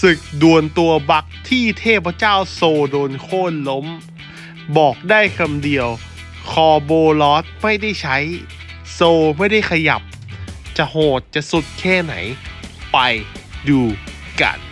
ศึกดวลตัวบักที่เทพเจ้าโซโดนโค่นล้ม บอกได้คำเดียว คอโบลอสไม่ได้ใช้ โซไม่ได้ขยับ จะโหดจะสุดแค่ไหน ไปดูกัน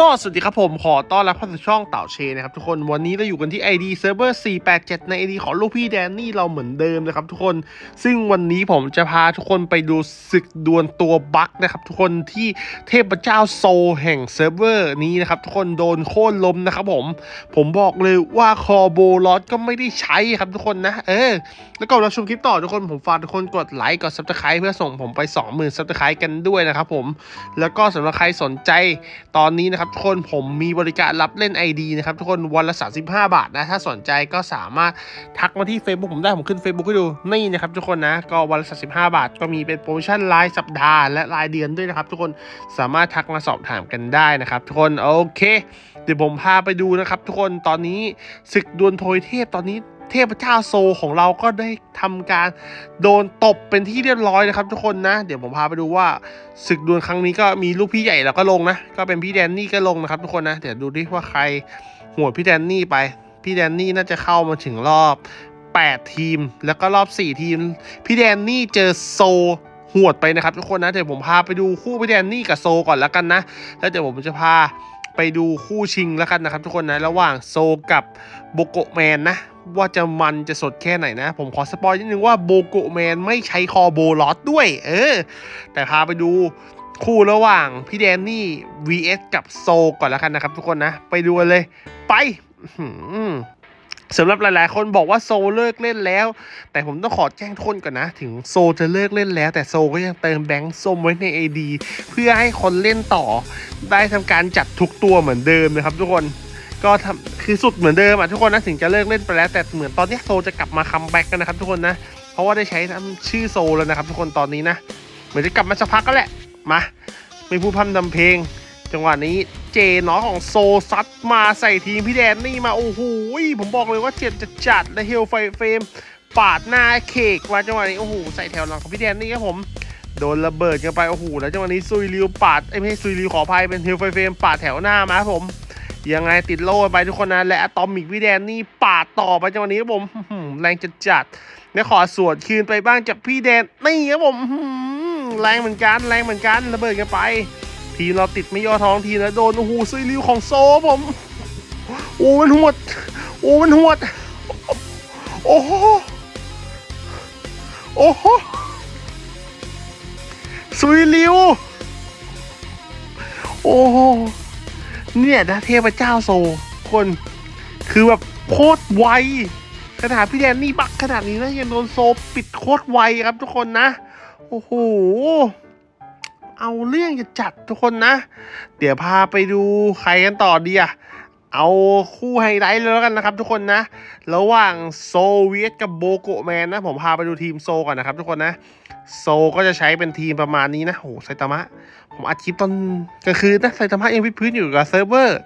ก็สวัสดีครับผมขอต้อนรับเข้าสู่ช่องเต่าเชนะครับทุกคนวันนี้เราอยู่กันที่ ID Server 487 ใน ID ของลูกพี่แดนนี่เราเหมือนเดิมนะครับทุกคนซึ่งวันนี้ผมจะพาทุกคนไปดูศึกดวลตัวบั๊กนะครับทุกคนที่เทพเจ้าโซแห่งเซิร์ฟเวอร์นี้นะครับทุกคนโดนโค่นล้มนะครับผม ผมบอกเลยว่าคอโบลอสก็ไม่ได้ใช้ครับทุกคนนะเออแล้วก่อนเราชมคลิปต่อทุกคนผมฝากทุกคนกดไลค์กด subscribe เพื่อส่งผมไป 20,000 subscribe กันด้วยนะครับผมแล้วก็สำหรับใครสนใจตอนนี้นะครับทุกคนผมมีบริการรับเล่น ID นะครับทุกคนวันละ35 บาทนะถ้าสนใจก็สามารถทักมาที่ Facebook ผมได้ผมขึ้น Facebook ให้ดูนี่นะครับทุกคนนะก็วันละ35 บาท ก็มีเป็นโปรโมชั่นรายสัปดาห์และรายเดือนด้วยนะครับ ทุกคนสามารถทักมาสอบถามกันได้นะครับ ทุกคนโอเค เดี๋ยวผมพาไปดูนะครับ ทุกคนตอนนี้ศึกดวลโทยเทพตอนนี้ เทพเจ้าโซของเราก็ได้ทำการโดนตบเป็นที่เรียบร้อยนะครับ ทุกคนนะ เดี๋ยวผมพาไปดูว่าศึกดวลครั้งนี้ก็มีลูกพี่ใหญ่แล้วก็ลงนะ ก็เป็นพี่แดนนี่ก็ลงนะครับ ทุกคนนะ เดี๋ยวดูดิว่าใครหัวพี่แดนนี่ไป พี่แดนนี่น่าจะเข้ามาถึงรอบ 8 ทีม แล้วก็รอบ 4 ทีม พี่แดนนี่เจอโซหวดไปนะครับ ทุกคนนะ เดี๋ยวผมพาไปดูคู่พี่แดนนี่กับโซก่อนแล้วกันนะ แล้วเดี๋ยวผมจะพา ไปดูคู่ชิงแล้วกันนะครับทุกคนนะระหว่างโซกับโบโกแมนนะ ว่าจะมันจะสดแค่ไหนนะ ผมขอสปอยนิดนึงว่าโบโกแมนไม่ใช้คอโบลอสด้วย เออ แต่พาไปดูคู่ระหว่างพี่แดนนี่ vs กับโซก่อนแล้วกันนะครับทุกคนนะ ไปดูเลยไป สำหรับหลายๆ คนบอกว่าโซเลิกเล่นแล้ว แต่ผมต้องขอแจ้งทุกคนก่อนนะ ถึงโซจะเลิกเล่นแล้ว แต่โซก็ยังเติมแบงค์ส้มไว้ใน AD เพื่อให้คนเล่นต่อ ได้ทำการจัดทุกตัวเหมือนเดิมนะครับทุกคนก็ทำคือสุดเหมือนเดิมอะทุกคนนะถึงจะเลิกเล่นไปแล้วแต่เหมือนตอนนี้โซจะกลับมาคัมแบ็กกันนะครับทุกคนนะ เพราะว่าได้ใช้ชื่อโซแล้วนะครับ ทุกคนตอนนี้นะ เหมือนจะกลับมาสักพักก็แหละมาไม่พูดพร่ำทำเพลง จังหวะนี้ เจน้อของโซซัดมาใส่ทีมพี่แดนนี่มา โอ้โหผมบอกเลยว่าเจ็บจะจัดและเฮลไฟเฟรมปาดหน้าเคกมาจังหวะนี้ โอ้โห ใส่แถวหลังของพี่แดนนี่ครับผม โดนระเบิดกันไป โอ้โห แล้วจังหวะนี้ซุยริวปาดไอ้ไม่ใช่ซุยริวขออภัยเป็นเฮลไฟเฟรมปาดแถวหน้ามาครับผมยังไงติดโล่ไปทุกคนนะและอะตอมิกวิแดนนี่ปาดต่อไปจังหวะนี้ครับผมแรงจัดจัดและขอสวนคืนไปบ้างจากพี่แดนนี่ครับผมแรงเหมือนกันแรงเหมือนกันระเบิดกันไป ทีเราติดไม่ย่อท้องทีแล้วโดนโอ้โหซุยริวของโซผมโอ้มันหวดโอ้มันหวดโอ้โหโอ้โหซุยริวโอ้โหเนี่ยนะเทพเจ้าโซคนคือแบบโคตรไวขนาดพี่แดนนี่บักขนาดนี้นะยังโดนโซปิดโคตรไวครับทุกคนนะ โอ้โห เอาเรื่องจะจัดทุกคนนะ เดี๋ยวพาไปดูใครกันต่อดีอะเอาคู่ไฮไลท์เลยแล้วกันนะครับ ทุกคนนะ ระหว่างโซเวียตกับโบโกแมนนะ ผมพาไปดูทีมโซก่อนนะครับทุกคนนะ โซก็จะใช้เป็นทีมประมาณนี้นะโหไซตามะ ผมอัดคลิปตอนกลางคืนนะไซตามะยังวิพื้นอยู่กับเซิร์ฟเวอร์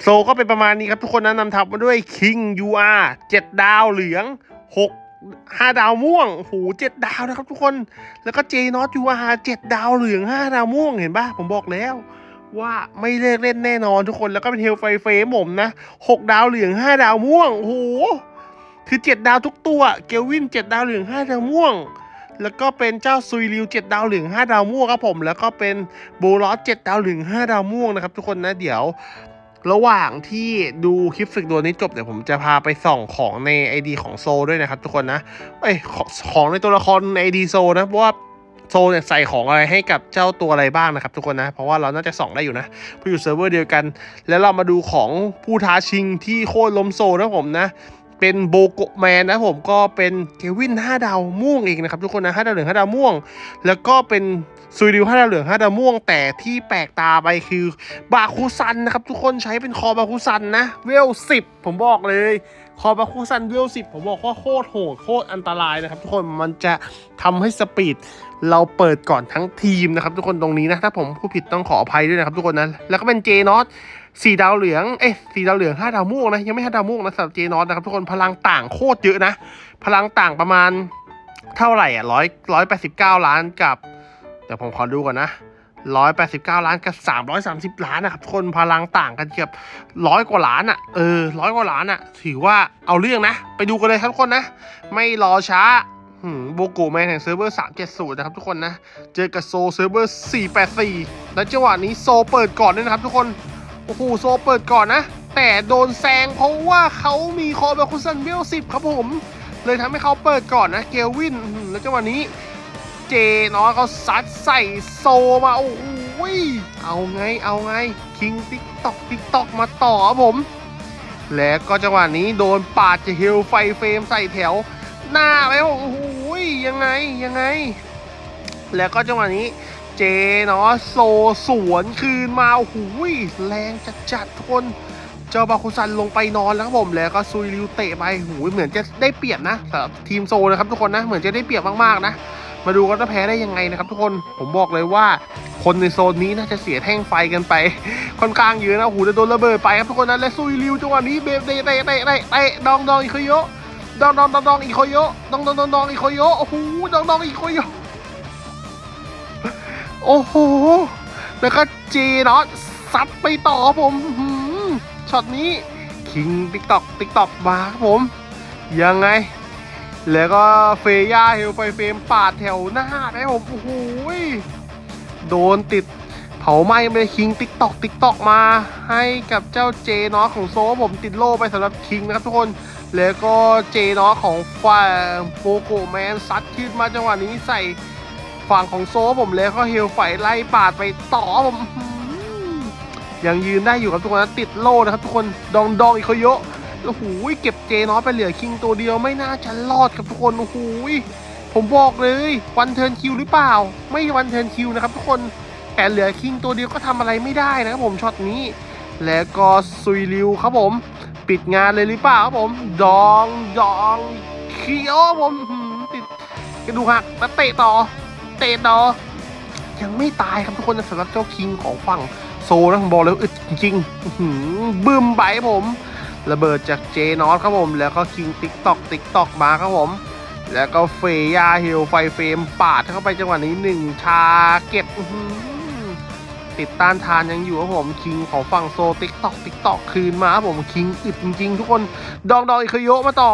โซก็เป็นประมาณนี้ครับทุกคนนะนำทัพมาด้วยคิงยูอาร์เจ็ดดาวเหลืองหก ห้าดาวม่วงโอ้โหเจ็ดดาวนะครับทุกคน แล้วก็เจนอตยูอาเจ็ดดาวเหลืองห้าดาวม่วงเห็นปะผมบอกแล้ว ว่าไม่เลิกเล่นแน่นอนทุกคนแล้วก็เป็นเฮลไฟเฟมผมนะหกดาวเหลืองห้าดาวม่วงโอ้โหคือเจ็ดดาวทุกตัวเกลวินเจ็ดดาวเหลืองห้าดาวม่วง แล้วก็เป็นเจ้าซุยริวเจ็ดดาวเหลืองห้าดาวม่วงครับผม แล้วก็เป็นโบลอสเจ็ดดาวเหลืองห้าดาวม่วงนะครับทุกคนนะเดี๋ยว ระหว่างที่ดูคลิปฝึกตัวนี้จบเดี๋ยวผมจะพาไปส่องของใน ID ของโซด้วยนะครับทุกคนนะเอ้ยของของในตัวละครใน ID โซนะเพราะว่าโซเนี่ยใส่ของอะไรให้กับเจ้าตัวอะไรบ้างนะครับทุกคนนะ เพราะว่าเราน่าจะส่องได้อยู่นะเพราะอยู่เซิร์ฟเวอร์เดียวกัน แล้วเรามาดูของผู้ท้าชิงที่โค่นล้มโซนะผมนะเป็นโบโกแมนนะผมก็เป็นเควิน 5 ดาวม่วงเองนะครับทุกคนนะ 5 ดาวเหลือง5ดาวม่วง แล้วก็เป็น ซูริว5ดาวเหลือง5ดาวม่วง แต่ที่แปลกตาไปคือบาคูซันนะครับทุกคนใช้เป็นคอบาคูซันนะ เวล10ผมบอกเลย คอบาคุซันเวลสิบผมบอกว่าโคตรโหดโคตรอันตรายนะครับทุกคนมันจะทำให้สปีดเราเปิดก่อนทั้งทีมนะครับ ทุกคนตรงนี้นะ ถ้าผมผู้ผิดต้องขออภัยด้วยนะครับทุกคนนะ แล้วก็เป็นเจนอตสี่ดาวเหลืองเอ๊ะสี่ดาวเหลืองห้าดาวม่วงนะยังไม่ห้าดาวม่วงนะสำหรับเจนอตนะครับทุกคนพลังต่างโคตรเยอะนะ พลังต่างประมาณเท่าไหร่อะร้อยร้อยแปดสิบเก้าล้านกับ ดี๋ยวผมขอดูก่อนนะร้อยแปดสิบเก้าล้านกับสามร้อยสามสิบล้านนะครับคนพลังต่างกันเกือบร้อยกว่าล้านอะเออร้อยกว่าล้านอะ ถือว่าเอาเรื่องนะ ไปดูกันเลยครับทุกคนนะ ไม่รอช้าหืมโบโกแมนแห่งเซิร์ฟเวอร์ 370 นะครับทุกคนนะ เจอกับโซเซิร์ฟเวอร์ 484 และจังหวะนี้โซเปิดก่อนด้วยนะครับทุกคน โอ้โห โซเปิดก่อนนะ แต่โดนแซงเพราะว่าเขามีคอเบลคุซันเวล10 ครับผม เลยทำให้เขาเปิดก่อนนะ เกลวิน แล้วจังหวะนี้ เจน้อยเขาซัดใส่โซมาโอ้โหยเอาไงเอาไงคิงติ๊กตอกติ๊กตอกมาต่อผม แล้วก็จังหวะนี้โดนปาดจะเฮลไฟเฟรมใส่แถว หน้าไปโอ้โหยยังไงยังไง แล้วก็จังหวะนี้เจเนาะโซสวนคืนมาโอ้โหยแรงจัดจัดทุนเจ้าบาคุซันลงไปนอนแล้วครับผมแล้วก็ซุยริวเตะไปโอ้โหยเหมือนจะได้เปรียบนะสำหรับทีมโซนะครับทุกคนนะเหมือนจะได้เปรียบมากๆนะ มาดูกันว่าแพ้ได้ยังไงนะครับทุกคนผมบอกเลยว่าคนในโซนนี้น่าจะเสียแท่งไฟกันไป ค่อนข้างเยอะนะโอ้โหจะโดนระเบิดไปครับทุกคนนะและซุยริวจังหวะนี้เบฟเตะเตะเตะเตะเตะดองดองอีโคโยดองดองดองดองอีโคโยดองดองดองดองอีโคโยโอ้โหดองดองอีโคโยโอ้โหแล้วก็จเนาะซัดไปต่อผมช็อตนี้คิงติ๊กตอกติ๊กตอกมาครับผมยังไง แล้วก็เฟย่าเฮลไฟเฟมปาดแถวหน้าไปผมโอ้โหโดนติดเผาไหม้ไปคิงติ๊กตอกติ๊กตอกมา ให้กับเจ้าเจนาะของโซผมติดโล่ไปสำหรับคิงนะครับทุกคน แล้วก็เจนาะของฝ่ายโปโกแมนซัดขึ้นมาจังหวะนี้ใส่ฝั่งของโซผมแล้วก็เฮลไฟไล่ปาดไปต่อผมยังยืนได้อยู่ครับทุกคนติดโล่นะครับทุกคนดองดองอีกเขาเยอะ โอ้โหเก็บเจน้อยไปเหลือคิงตัวเดียวไม่น่าจะรอดครับทุกคนโอ้โหผมบอกเลยวันเทิร์นคิวหรือเปล่า ไม่วันเทิร์นคิวนะครับทุกคนแต่เหลือคิงตัวเดียวก็ทำอะไรไม่ได้นะครับผมช็อตนี้ แล้วก็ซุยริวครับผม ปิดงานเลยหรือเปล่าครับผม ดองดองเคียวผมติดกระดูกหักแล้วเตะต่อ เตะต่อ ยังไม่ตายครับทุกคนสำหรับเจ้าคิงของฝั่งโซนะผมบอกเลยว่าอึดจริงๆอื้อหือบึ้มไปครับผม ระเบิดจากเจนอสครับผม แล้วก็คิงติ๊กตอกติ๊กตอกมาครับผม แล้วก็เฟย่าเฮลไฟเฟรมปาดเข้าไปจังหวะนี้หนึ่งชาเก็บติดต้านทานยังอยู่ครับผมคิงของฝั่งโซติ๊กตอกติ๊กตอกคืนมาครับผมคิงอึดจริง ๆ ทุกคนดองดองอีกเคยโยมาต่อ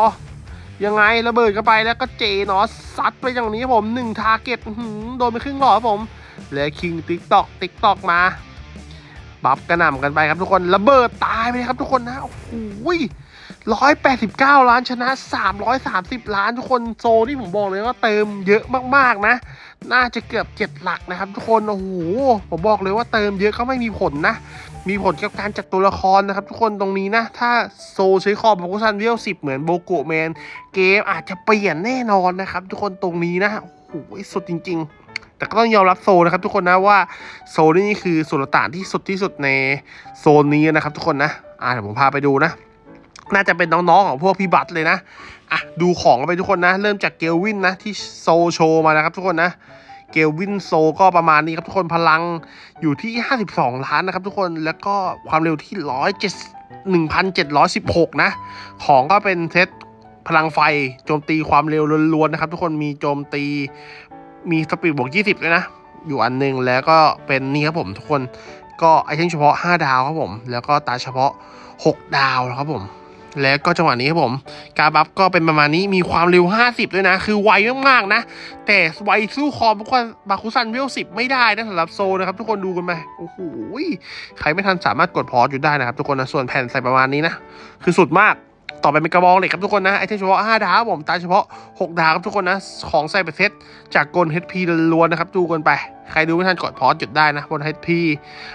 ยังไงระเบิดเข้าไปแล้วก็เจนอสซัดไปอย่างนี้ครับผมหนึ่งทาเก็ตโดนไปครึ่งหลอดครับผมแล้วคิงติ๊กตอกติ๊กตอกมา บัฟกระหน่ำกันไปครับทุกคนระเบิดตายไปเลยครับทุกคนนะโอ้โหร้อยแปดสิบเก้าล้านชนะสามร้อยสามสิบล้านทุกคนโซนี่ผมบอกเลยว่าเติมเยอะมากๆนะ น่าจะเกือบเจ็ดหลักนะครับ ทุกคนโอ้โหผมบอกเลยว่าเติมเยอะก็ไม่มีผลนะ มีผลกับการจัดตัวละครนะครับ ทุกคนตรงนี้นะ ถ้าโซใช้คอมโบกุซันเวลสิบเหมือนโบโกแมน เกมอาจจะเปลี่ยนแน่นอนนะครับ ทุกคนตรงนี้นะโอ้โหสุดจริง ๆ แต่ก็ต้องยอมรับโซนะครับทุกคนนะว่าโซนี่คือส่วนต่างที่สุดที่สุดในโซนนี้นะครับ ทุกคนนะอ่าเดี๋ยวผมพาไปดูนะน่าจะเป็นน้องๆของพวกพี่บัตเลยนะอะดูของกันไปทุกคนนะ เริ่มจากเกลวินนะที่โซโชมานะครับ ทุกคนนะเกลวินโซก็ประมาณนี้ครับทุกคนพลังอยู่ที่ 52 ล้านนะครับ ทุกคนแล้วก็ความเร็วที่107 1,716นะ ของก็เป็นเซตพลังไฟโจมตีความเร็วล้วนๆนะครับ ทุกคนมีโจมตี มีสปีดบวก 20ด้วยนะ อยู่อันหนึงแล้วก็เป็นนี่ครับผมทุกคนก็ไอเทมเฉพาะ 5 ดาวครับผม แล้วก็ตาเฉพาะ 6 ดาวครับผม แล้วก็จังหวะนี้ครับผม การบัฟก็เป็นประมาณนี้มีความเร็ว 50 ด้วยนะ คือไวมากๆนะ แต่ไวสู้คอมพวกบาคุซันเวลสิบไม่ได้นะสำหรับโซนะครับ ทุกคนดูกันไปโอ้โหใครไม่ทันสามารถกดพอสอยู่ได้นะครับ ทุกคนนะส่วนแผ่นใส่ประมาณนี้นะ คือสุดมาก ต่อไปเป็นกระบองเหล็กครับทุกคนนะไอเทมเฉพาะ 5 ดาวผมตาเฉพาะ 6 ดาวครับทุกคนนะ ของใส่ไปเซตจากกล HP ล้วนนะครับดูกันไป ใครดูไม่ทันกดพอจุดได้นะ บน HP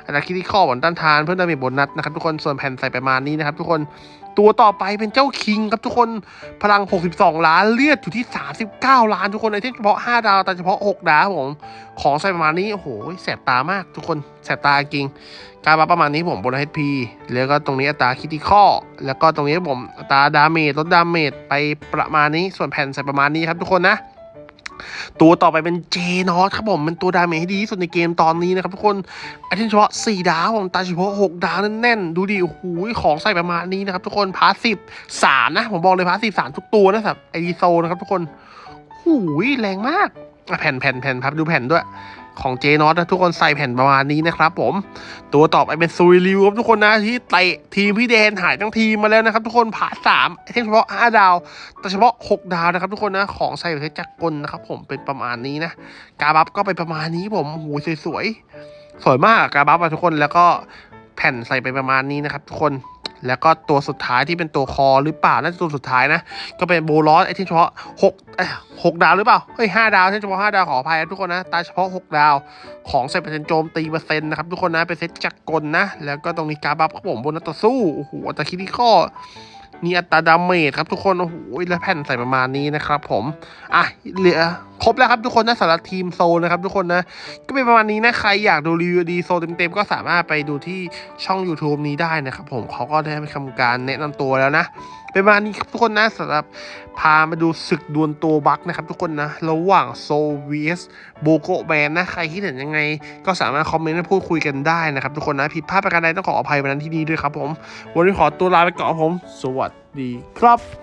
อันนั้นคิดที่ข้อบนต้านทานเพื่อดาเมจบนนัดนะครับทุกคนส่วนแผ่นใส่ประมาณนี้นะครับทุกคนตัวต่อไปเป็นเจ้าคิงครับทุกคนพลัง 62 ล้านเลือดอยู่ที่ 39 ล้านทุกคนไอเทมเฉพาะ 5 ดาวต่เฉพาะ 6 ดาวผมของใส่ประมาณนี้ โอ้โหแสบตามากทุกคนแสบตาจริง การมาประมาณนี้ผมบน HP แล้วก็ตรงนี้อัตราคิติคอแล้วก็ตรงนี้ผมอัตราดาเมจลดดาเมจไปประมาณนี้ส่วนแผ่นใส่ประมาณนี้ครับทุกคนนะตัวต่อไปเป็นเจนอสครับผมเป็นตัวดาเมจที่ดีที่สุดในเกมตอนนี้นะครับทุกคนไอเทมเฉพาะ 4 ดาวผมตาเฉพาะ 6 ดาวแน่นๆดูดิโอ้โหของใส่ประมาณนี้นะครับทุกคนพาสซีฟสามนะ ผมบอกเลยพาสซีฟสามทุกตัวนะครับไอดีโซนะครับทุกคนหูยแรงมาก แผ่นแผ่นแผ่นครับดูแผ่นด้วย ของเจนอสนะทุกคนใส่แผ่นประมาณนี้นะครับผม ตัวต่อไปเป็นซุยริวครับทุกคนนะที่เตะทีมพี่แดนหายทั้งทีมมาแล้วนะครับ ทุกคนผ่าสามเทมเฉพาะ5ดาว แต่เฉพาะ 6 ดาวนะครับ ทุกคนนะของใส่เพชรจักรกลนะครับ ผมเป็นประมาณนี้นะ กาบัฟก็เป็นประมาณนี้ผมโอ้โหสวยๆสวยมากกาบัฟอะทุกคนแล้วก็แผ่นใส่ไปประมาณนี้นะครับ ทุกคน แล้วก็ตัวสุดท้ายที่เป็นตัวคอหรือเปล่าน่าจะตัวสุดท้ายนะ ก็เป็นโบลอสไอที่เฉพาะหกหกดาวหรือเปล่า เฮ้ยห้าดาวเฉพาะห้าดาวขออภัยนะทุกคนนะ ตาเฉพาะหกดาวของเซตเปอร์เซ็นต์โจมตีเปอร์เซ็นต์นะครับทุกคนนะ เป็นเซตจักรกลนะ แล้วก็ตรงนี้การบัฟครับผมบนนัตต่อสู้ โอ้โหจะคิดที่ข้อ นี่อัตราดาเมจครับทุกคนโอ้โหและแผ่นใส่ประมาณนี้นะครับผมอะเหลือครบแล้วครับทุกคนนะสำหรับทีมโซนนะครับทุกคนนะก็เป็นประมาณนี้นะใครอยากดูรีวิวดีโซเต็มๆก็สามารถไปดูที่ช่อง YouTube นี้ได้นะครับผมเขาก็ได้ทำการแนะนำตัวแล้วนะ เป็นประมาณนี้ครับทุกคนนะสำหรับพามาดูศึกดวลตัวบักนะครับทุกคนนะ ระหว่างโซเวียสโบโกแบนนะ ใครคิดเห็นยังไง ก็สามารถคอมเมนต์และพูดคุยกันได้นะครับทุกคนนะ ผิดพลาดประการใดต้องขออภัยวันนั้นที่นี้ด้วยครับผม วันนี้ขอตัวลาไปก่อนผม สวัสดีครับ